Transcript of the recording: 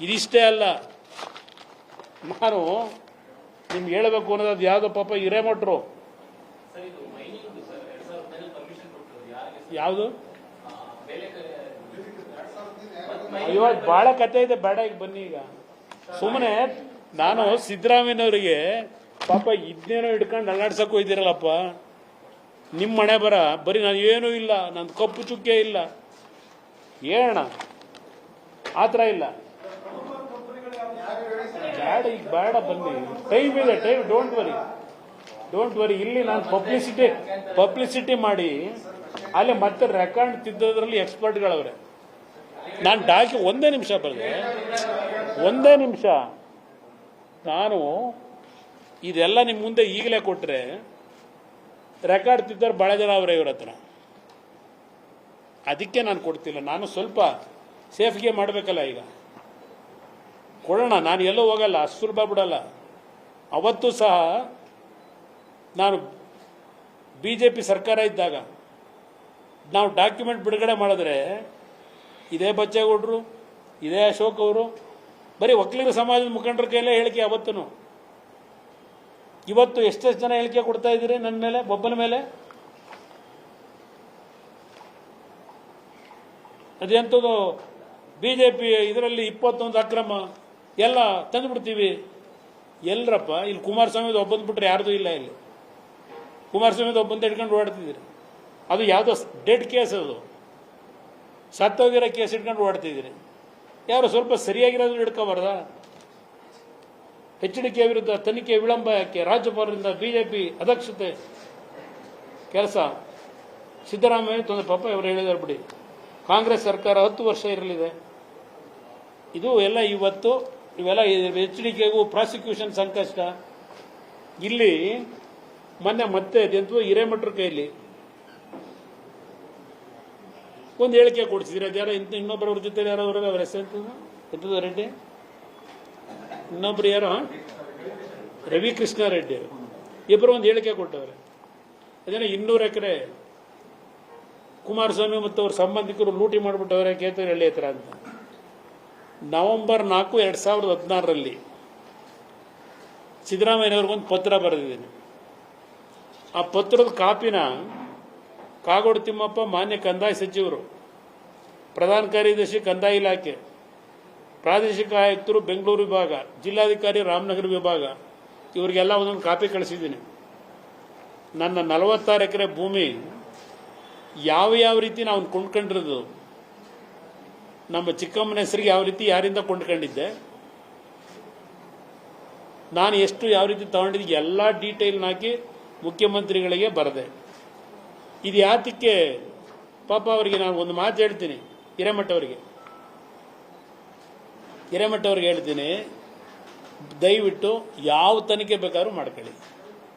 ಇದಿಷ್ಟೇ ಅಲ್ಲ. ನಾನು ನಿಮ್ಗೆ ಹೇಳಬೇಕು ಅನ್ನೋದು ಯಾವುದೋ ಪಾಪ ಹಿರೇಮಠರು. ಯಾವುದು? ಇವಾಗ ಭಾಳ ಬಹಳ ಕತೆ ಇದೆ. ಬೇಡ ಈಗ ಬನ್ನಿ ಈಗ. ಸುಮ್ಮನೆ ನಾನು ಸಿದ್ದರಾಮಯ್ಯನವರಿಗೆ ಪಾಪ ಇದನ್ನೇನೋ ಹಿಡ್ಕೊಂಡು ಅಲ್ಲಾಡ್ಸಕ್ಕೂ ಇದ್ದೀರಲ್ಲಪ್ಪ. ನಿಮ್ಮ ಮನೆ ಬರ. ಬರೀ ನಾನು ಏನೂ ಇಲ್ಲ. ನನ್ನ ಕಪ್ಪು ಚುಕ್ಕೆ ಇಲ್ಲ. ಹೇಳೋಣ ಆ ಥರ ಇಲ್ಲ. ಬೇಡ, ಈಗ ಬೇಡ, ಬನ್ನಿ. ಟೈಮ್ ಇದೆ time don't worry don't worry ಇಲ್ಲಿ ನಾನು ಪಬ್ಲಿಸಿಟಿ ಪಬ್ಲಿಸಿಟಿ ಮಾಡಿ, ಅಲ್ಲಿ ಮತ್ತೆ ರೆಕಾರ್ಡ್ ತಿದ್ದೋದ್ರಲ್ಲಿ ಎಕ್ಸ್ಪರ್ಟ್ಗಳವ್ರೆ ನಾನು ಡಾಕಿ ಒಂದೇ ನಿಮಿಷ ಬರದೆ. ಒಂದೇ ನಿಮಿಷ. ನಾನು ಇದೆಲ್ಲ ನಿಮ್ಮ ಮುಂದೆ ಈಗಲೇ ಕೊಟ್ಟರೆ ರೆಕಾರ್ಡ್ ತಿದ್ದವ್ರು ಭಾಳ ಜನ ಅವರೇ ಇವ್ರ ಹತ್ರ. ಅದಕ್ಕೆ ನಾನು ಕೊಡ್ತಿಲ್ಲ. ನಾನು ಸ್ವಲ್ಪ ಸೇಫ್ಗೆ ಮಾಡಬೇಕಲ್ಲ ಈಗ. ಕೊಡೋಣ ನಾನು ಎಲ್ಲೂ ಹೋಗಲ್ಲ ಅಷ್ಟು ಸುಲಭ ಬಿಡಲ್ಲ ಅವತ್ತು ಸಹ ನಾನು ಬಿ ಜೆ ಪಿ ಸರ್ಕಾರ ಇದ್ದಾಗ ನಾವು ಡಾಕ್ಯುಮೆಂಟ್ ಬಿಡುಗಡೆ ಮಾಡಿದ್ರೆ ಇದೇ ಬಚ್ಚೇಗೌಡರು, ಇದೇ ಅಶೋಕ್ ಅವರು, ಬರೀ ಒಕ್ಕಲಿಗರ ಸಮಾಜದ ಮುಖಂಡರ ಕೈಲೇ ಹೇಳಿಕೆ ಅವತ್ತೂ ಇವತ್ತು ಎಷ್ಟೆಷ್ಟು ಜನ ಹೇಳಿಕೆ ಕೊಡ್ತಾ ಇದ್ದೀರಿ ನನ್ನ ಮೇಲೆ ಒಬ್ಬನ ಮೇಲೆ? ಅದೆಂಥದ್ದು ಬಿ ಜೆ ಪಿ ಇದರಲ್ಲಿ ಇಪ್ಪತ್ತೊಂದು ಅಕ್ರಮ ಎಲ್ಲ ತಂದುಬಿಡ್ತೀವಿ ಎಲ್ಲರಪ್ಪ ಇಲ್ಲಿ ಕುಮಾರಸ್ವಾಮಿದು ಒಬ್ಬಂದು ಬಿಟ್ರೆ ಯಾರ್ದು ಇಲ್ಲ ಇಲ್ಲಿ. ಕುಮಾರಸ್ವಾಮಿದು ಒಬ್ಬಂದು ಇಟ್ಕೊಂಡು ಓಡಾಡ್ತಿದ್ದೀರಿ. ಅದು ಯಾವುದೋ ಡೆಡ್ ಕೇಸ್ ಅದು. ಸತ್ತೋಗಿರೋ ಕೇಸ್ ಇಟ್ಕೊಂಡು ಓಡಾಡ್ತಿದ್ದೀರಿ. ಯಾರು ಸ್ವಲ್ಪ ಸರಿಯಾಗಿರೋದು ಹಿಡ್ಕೋಬಾರ್ದ? ಎಚ್ ಕೆ ವಿರುದ್ಧ, ತನಿಖೆ ವಿಳಂಬ ಯಾಕೆ ರಾಜ್ಯಪಾಲರಿಂದ ಬಿಜೆಪಿ ಅಧ್ಯಕ್ಷತೆ ಕೆಲಸ. ಸಿದ್ದರಾಮಯ್ಯ ತೊಂದರೆ ಪಾಪ ಇವರು ಹೇಳಿದಾರೆ ಬಿಡಿ. ಕಾಂಗ್ರೆಸ್ ಸರ್ಕಾರ ಹತ್ತು ವರ್ಷ ಇರಲಿದೆ. ಇದು ಎಲ್ಲ ಇವತ್ತು ಇವೆಲ್ಲ ಎಚ್ ಡಿ ಕೆಗೂ ಪ್ರಾಸಿಕ್ಯೂಷನ್ ಸಂಕಷ್ಟ. ಇಲ್ಲಿ ಮೊನ್ನೆ ಮತ್ತೆ ಅದೆಂತೂ ಹಿರೇಮಠರ ಕೈಲಿ ಒಂದು ಹೇಳಿಕೆ ಕೊಡಿಸಿದ್ರೆ ಅದ್ಯಾರೋ ಇಂಥ ಇನ್ನೊಬ್ಬರವ್ರ ಜೊತೆ ಯಾರೋ ಅವ್ರ ಹೆಸರು? ಎಂತದು ರೆಡ್ಡಿ? ಇನ್ನೊಬ್ರು ಯಾರೋ? ರವಿ ಕೃಷ್ಣ ರೆಡ್ಡಿ ಇಬ್ಬರು ಒಂದು ಹೇಳಿಕೆ ಕೊಟ್ಟವ್ರೆ. ಅದೇನೋ ಇನ್ನೂರು ಎಕರೆ ಕುಮಾರಸ್ವಾಮಿ ಮತ್ತು ಅವ್ರ ಸಂಬಂಧಿಕರು ಲೂಟಿ ಮಾಡಿಬಿಟ್ಟವ್ರೆ ಕೇತೂರು ಹಳ್ಳಿ ಹತ್ರ ಅಂತ. ನವೆಂಬರ್ ನಾಲ್ಕು ಎರಡು ಸಾವಿರದ ಹದಿನಾರರಲ್ಲಿ ಸಿದ್ದರಾಮಯ್ಯನವ್ರಿಗೊಂದು ಪತ್ರ ಬರೆದಿದ್ದೀನಿ. ಆ ಪತ್ರದ ಕಾಪಿನ ಕಾಗೋಡು ತಿಮ್ಮಪ್ಪ, ಮಾನ್ಯ ಕಂದಾಯ ಸಚಿವರು, ಪ್ರಧಾನ ಕಾರ್ಯದರ್ಶಿ ಕಂದಾಯ ಇಲಾಖೆ, ಪ್ರಾದೇಶಿಕ ಆಯುಕ್ತರು, ಬೆಂಗಳೂರು ವಿಭಾಗ, ಜಿಲ್ಲಾಧಿಕಾರಿ, ರಾಮನಗರ ವಿಭಾಗ, ಇವರಿಗೆಲ್ಲ ಒಂದೊಂದು ಕಾಪಿ ಕಳಿಸಿದ್ದೀನಿ. ನನ್ನ ನಲವತ್ತಾರು ಎಕರೆ ಭೂಮಿ ಯಾವ ಯಾವ ರೀತಿ ನಾವು ಕೊಂಡ್ಕೊಂಡಿರೋದು ನಮ್ಮ ಚಿಕ್ಕಮ್ಮನ ಹೆಸರಿಗೆ ಯಾವ ರೀತಿ ಯಾರಿಂದ ಕೊಂಡ್ಕೊಂಡಿದ್ದೆ? ನಾನು ಎಷ್ಟು ಯಾವ ರೀತಿ ತಗೊಂಡಿದ್ದೆ? ಎಲ್ಲ ಡೀಟೇಲ್ನ ಹಾಕಿ ಮುಖ್ಯಮಂತ್ರಿಗಳಿಗೆ ಬರದೆ. ಇದು ಯಾತಕ್ಕೆ? ಪಾಪ ಅವರಿಗೆ ನಾನು ಒಂದು ಮಾತು ಹೇಳ್ತೀನಿ. ಹಿರೇಮಠ ಅವರಿಗೆ. ಹಿರೇಮಠ ಅವ್ರಿಗೆ ಹೇಳ್ತೀನಿ, ದಯವಿಟ್ಟು ಯಾವ ತನಿಖೆ ಬೇಕಾದ್ರೂ ಮಾಡ್ಕೊಳ್ಳಿ.